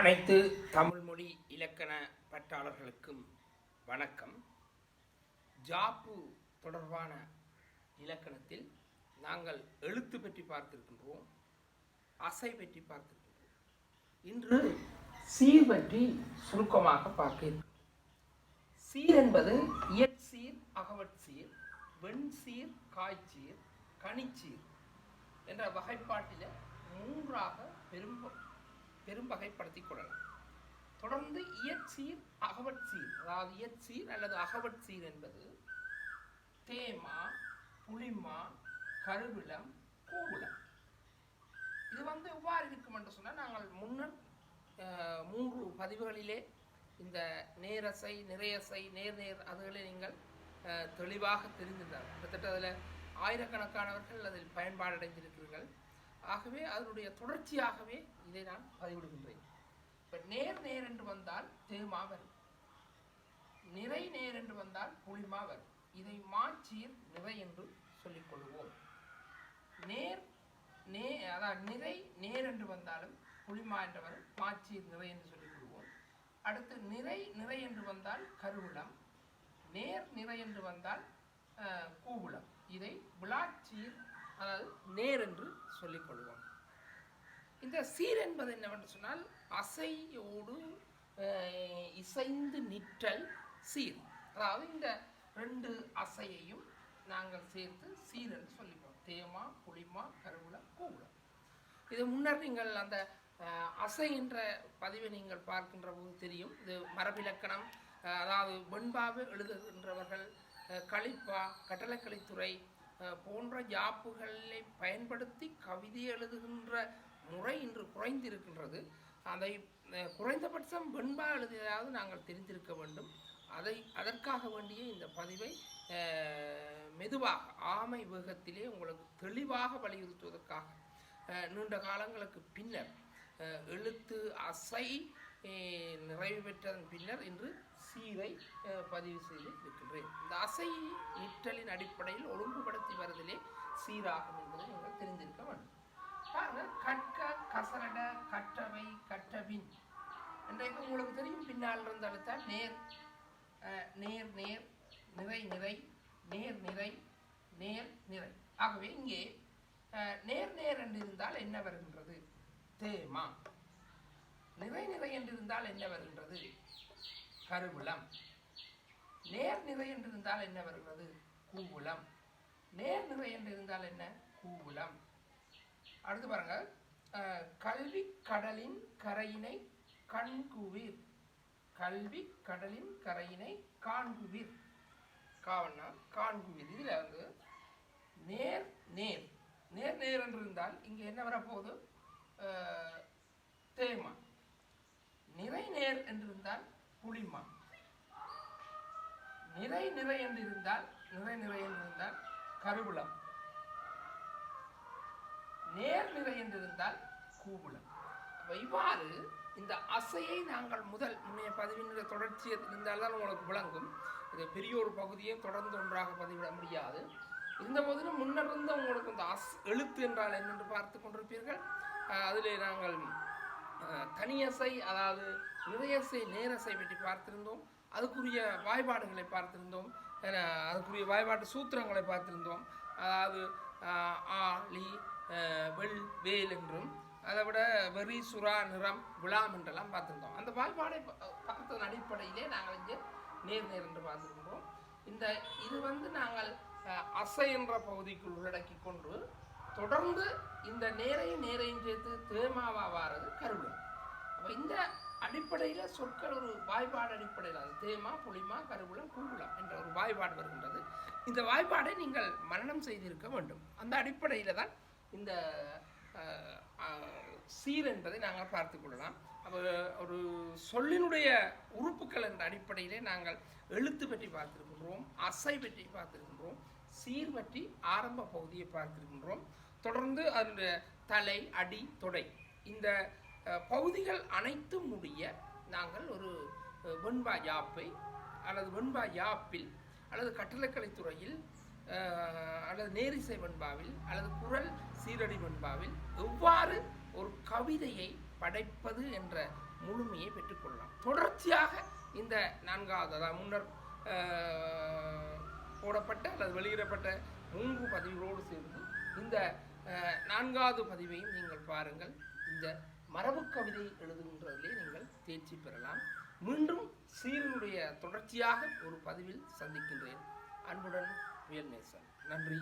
அனைத்து தமிழ்மொழி இலக்கண பற்றாளர்களுக்கும் வணக்கம். ஜாப்பு தொடர்பான இலக்கணத்தில் நாங்கள் எழுத்து பற்றி பார்த்திருக்கின்றோம் அசை பற்றி பார்த்திருக்கின்றோம். இன்று சீர் பற்றி சுருக்கமாக பார்க்க சீர் என்பது இயற்சீர் அகவட்சீர் வெண்சீர் காய்ச்சீர் கனிச்சீர் என்ற வகைப்பாட்டில் மூன்றாக பெரும் பெரும் வகைப்படுத்திக் கொள்ளலாம். தொடர்ந்து இயற்சீர் அகவட்சீர் அதாவது இயற்சீர் அல்லது அகவட்சீர் என்பது தேமா புளிமா கருவிளம் கூவிளம் இது வந்து எவ்வாறு இருக்கும் என்று சொன்னால் நாங்கள் முன்னர் அஹ், மூன்று பதிவுகளிலே இந்த நேரசை நிறையசை நேர் நேர் அதுகளை நீங்கள் அஹ், தெளிவாக தெரிந்திருந்தார்கள். கிட்டத்தட்ட அதில் ஆயிரக்கணக்கானவர்கள் அதில் பயன்பாடடைந்திருக்கிறீர்கள். ஆகவே அதனுடைய தொடர்ச்சியாகவே இதை நான் பதிவிடுகின்றேன். இப்போ நேர் நேர் என்று வந்தால் தேமா வரும். நிறை நேர் என்று வந்தால் புளிமா வரும். இதை மாச்சீர் நிறை என்று சொல்லிக் கொள்வோம் நேர் நே அதாவது நிறை நேர் என்று வந்தாலும் புளிமா என்று வரும். மாச்சீர் நிறை என்று சொல்லிக் கொள்வோம் அடுத்து நிறை நிறை என்று வந்தால் கருவிளம் நேர் நிறை என்று வந்தால் கூகுளம் இதை விளாச்சீர் அதாவது நேர் என்று சொல்லிக் கொள்வோம் இந்த சீர் என்பது என்னவென்று சொன்னால் அசையோடு இசைந்து நிற்றல் சீர். அதாவது இந்த ரெண்டு அசையையும் நாங்கள் சேர்த்து சீர் என்று சொல்லிப்போம் தேமா புளிமா கருவிளம் கூவுளம் இது முன்னர் நீங்கள் அந்த அசை என்ற பதிவை நீங்கள் பார்க்கின்ற போது தெரியும். இது மரபிலக்கணம் அதாவது வெண்பாவை எழுதுகின்றவர்கள் கழிப்பா களிப்பா கட்டளக்கலித்துறை போன்ற யாப்புகளை பயன்படுத்தி கவிதை எழுதுகின்ற முறை இன்று குறைந்திருக்கின்றது. அதை குறைந்தபட்சம் வெண்பா எழுதியதாவது நாங்கள் தெரிந்திருக்க வேண்டும். அதை அதற்காக வேண்டிய இந்த பதிவை மெதுவாக ஆமை வேகத்திலே உங்களுக்கு தெளிவாக வலியுறுத்துவதற்காக நீண்ட காலங்களுக்கு பின்னர் எழுத்து அசை நிறைவு பெற்றதன் பின்னர் இன்று சீரை பதிவு செய்து இருக்கின்றேன் இந்த அசை நிற்றலின் அடிப்படையில் ஒழுங்குபடுத்தி வருதலே சீராகும் என்பதை நீங்கள் தெரிந்திருக்க வேண்டும். பாருங்கள் கற்க கசரட கற்றவை கற்றபின் இன்றைக்கு உங்களுக்கு தெரியும். பின்னால் இருந்து நேர் நேர் நேர் நிறை நிறை நேர் நிறை நேர் நிறை. ஆகவே இங்கே நேர் நேர் என்று இருந்தால் என்ன வருகின்றது? தேமா. நிறை நிறை என்று இருந்தால் என்ன வருகின்றது கருவிளம் நேர் நிறை என்று இருந்தால் என்ன வருகிறது கூவுளம் நேர் நிறை என்று இருந்தால் என்ன? கூவுளம் அடுத்து பாருங்க. கல்வி கடலின் கரையினை கண்குவிர். கல்வி கடலின் கரையினை காண்குவிர். காவன்னா காண்குவிர். இதில் வந்து நேர் நேர். நேர் நேர் என்று இருந்தால் இங்கே என்ன வரப்போகுது அஹ், தேமா நிறை நேர் என்று இருந்தால் புளிமா நிறை நிறை என்று இருந்தால் நிறை நிறை என்று இருந்தால் கருவிளம் நேர் நிறை என்று இருந்தால் கூவுளம் இவ்வாறு இந்த அசையை நாங்கள் முதல் முன்னைய பதிவினுடைய தொடர்ச்சி இருந்தால்தான் உங்களுக்கு விளங்கும். இது பெரிய ஒரு பகுதியை தொடர்ந்து ஒன்றாக பதிவிட முடியாது. இருந்த போதிலும் முன்னிருந்து உங்களுக்கு இந்த அஸ் எழுத்து என்றால் என்னென்று பார்த்து கொண்டிருப்பீர்கள். அதில் நாங்கள் தனியசை அதாவது நிறையசை நேரசை பற்றி பார்த்திருந்தோம். அதுக்குரிய வாய்பாடுகளை பார்த்திருந்தோம். அதுக்குரிய வாய்பாட்டு சூத்திரங்களை பார்த்திருந்தோம். அதாவது ஆளி ஆ லி வெள் வேல் என்றும் அதை விட வெறி சுறா நிறம் விழாம் என்றெல்லாம் பார்த்துருந்தோம். அந்த வாய்ப்பாடை ப- பார்த்ததன் அடிப்படையிலே நாங்கள் இங்கே நேர் நேர் என்று பார்த்துருந்தோம். இந்த இது வந்து நாங்கள் அசை என்ற பகுதிக்குள் உள்ளடக்கி கொண்டு தொடர்ந்து இந்த நேரையும் நேரையும் சேர்த்து தேமாவா வாரது கருவிளம் அப்போ இந்த அடிப்படையில் சொற்கள் ஒரு வாய்ப்பாடு அடிப்படையில். அது தேமா புளிமா கருவுளம் கூகுளம் என்ற ஒரு வாய்ப்பாடு வருகின்றது. இந்த வாய்ப்பாடை நீங்கள் மரணம் செய்திருக்க வேண்டும். அந்த அடிப்படையில் தான் இந்த சீர் என்பதை நாங்கள் பார்த்து கொள்ளலாம். அப்போ ஒரு சொல்லினுடைய உறுப்புகள் என்ற அடிப்படையிலே நாங்கள் எழுத்து பற்றி பார்த்திருக்கின்றோம் அசை பற்றி பார்த்திருக்கின்றோம் சீர் பற்றி ஆரம்ப பகுதியை பார்த்துருக்கின்றோம். தொடர்ந்து அதனுடைய தலை அடி தொடை இந்த பகுதிகள் அனைத்தும் முடிய நாங்கள் ஒரு வெண்பா யாப்பை அல்லது வெண்பா யாப்பில் அல்லது கட்டளைக்கலைத்துறையில் அல்லது நேரிசை வெண்பாவில் அல்லது குரல் சீரடி வெண்பாவில் எவ்வாறு ஒரு கவிதையை படைப்பது என்ற முழுமையை பெற்றுக்கொள்ளலாம் தொடர்ச்சியாக இந்த நான்காவது அதாவது முன்னர் போடப்பட்ட அல்லது வெளியிடப்பட்ட மூன்று பதிவுகளோடு சேர்ந்து இந்த நான்காவது பதிவையும் நீங்கள் பாருங்கள். இந்த மரபு கவிதை எழுதுகின்றதிலே நீங்கள் தேர்ச்சி பெறலாம். மீண்டும் சீரனுடைய தொடர்ச்சியாக ஒரு பதிவில் சந்திக்கின்றேன். அன்புடன் வியல்நேசன் நன்றி.